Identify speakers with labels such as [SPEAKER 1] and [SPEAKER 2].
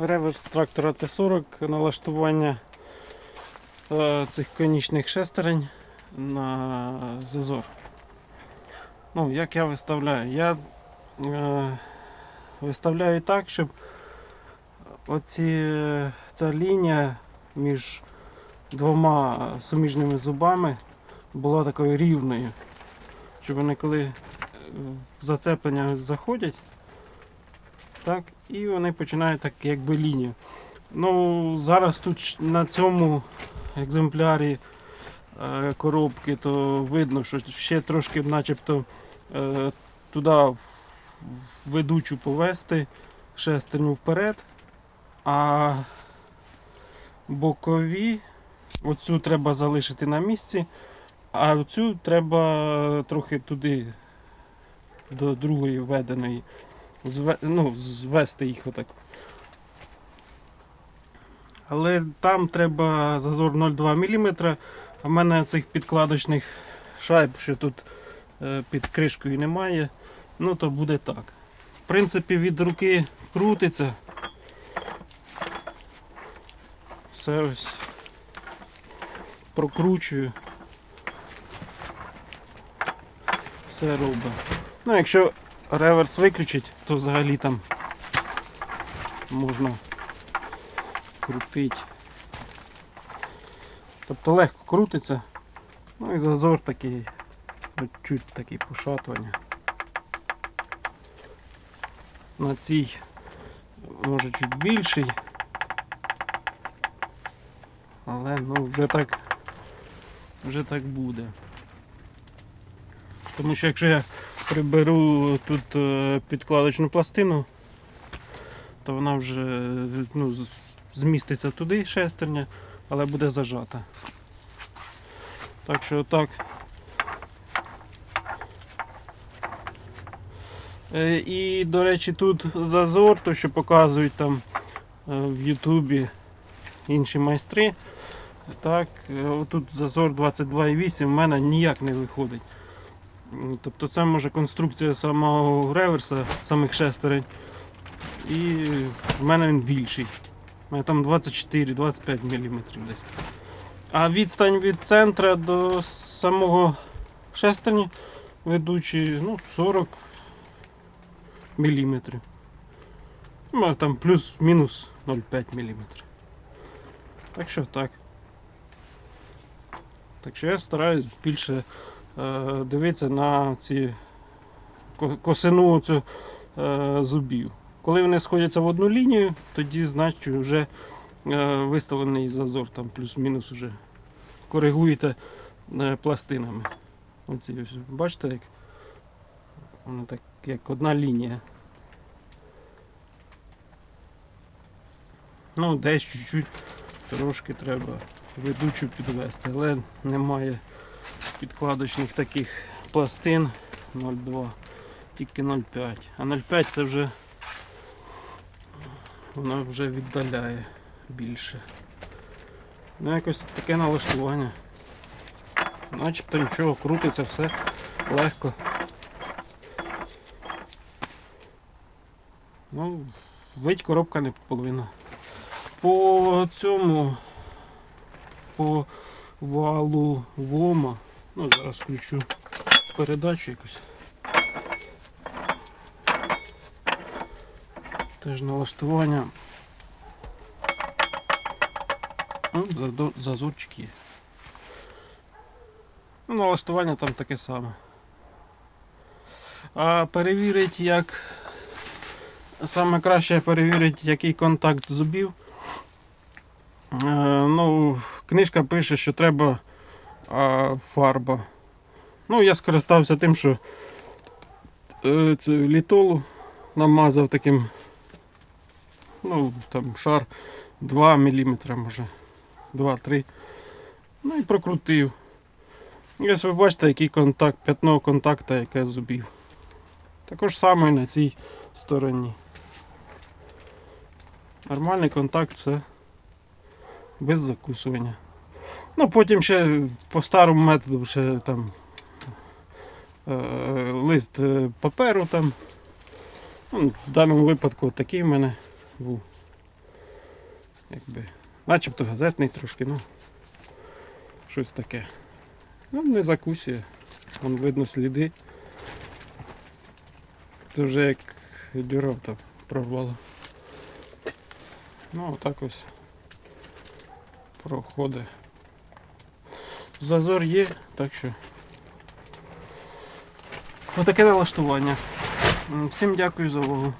[SPEAKER 1] реверс трактора Т-40, налаштування е, цих конічних шестерень на зазор. Ну, як я виставляю? Я е, виставляю так, щоб оці, ця лінія між двома суміжними зубами була такою рівною. Щоб вони коли в зацеплення заходять, так, і вони починають так якби лінію. Ну, зараз тут на цьому екземплярі е, коробки, то видно, що ще трошки начебто е, туди ведучу повести шестерню вперед, а бокові оцю треба залишити на місці, а оцю треба трохи туди до другої введеної ну, звести їх отак. Але там треба зазор 0,2 мм, а в мене цих підкладочних шайб, що тут е, під кришкою немає, ну то буде так. В принципі, від руки крутиться. Все ось прокручую. Все робить. Ну, якщо реверс виключить, то взагалі там можна крутити. Тобто легко крутиться. Ну і зазор такий, чуть такий пошатування. На цій може чуть більший. Але ну вже так вже так буде. Тому що якщо я приберу тут е, підкладочну пластину, то вона вже ну, зміститься туди шестерня, але буде зажата. Так що так. Е, І, до речі, тут зазор, то що показують там е, в Ютубі інші майстри. Так, тут зазор 22,8 в мене ніяк не виходить. Тобто це може конструкція самого реверса, самих шестерень. І в мене він більший. У мене там 24-25 мм десь. А відстань від центра до самого шестерні ведучі ну, 40 мм. Ну, там плюс-мінус 0,5 мм. Так що так. Так що я стараюсь більше дивитися на ці косину цю, е, зубів. Коли вони сходяться в одну лінію, тоді значить вже е, виставлений зазор, там плюс-мінус вже коригуєте е, пластинами. Оці бачите, як воно так як одна лінія. Ну, десь чуть-чуть трошки треба ведучу підвести, але немає підкладочних таких пластин 0,2, тільки 0,5. А 0,5 це вже воно вже віддаляє більше. Ну якось таке налаштування. Начебто нічого, крутиться все легко. Ну, вить коробка не повинна. По цьому по валу вома. Ну, зараз включу передачу якусь. Теж налаштування. Ну, зазорчик є. Ну, налаштування там таке саме. А перевірити, як саме краще перевірити, який контакт зубів. Е, ну, книжка пише, що треба а, фарба. Ну, я скористався тим, що е, цю літолу намазав таким, ну, там шар 2 мм, може, 2-3. Ну і прокрутив. І ось ви бачите, який контакт, п'ятно контакта, яке зубів. Також саме на цій стороні. Нормальний контакт, все без закусування. Ну, потім ще по старому методу ще там е, лист е, паперу там. Ну, в даному випадку такий в мене був. якби, начебто газетний трошки, ну щось таке. Ну, не закусює. Вон видно сліди. Це вже як дюра там прорвало. Ну, отак ось проходить. Зазор є, так що. Отаке налаштування. Всім дякую за увагу.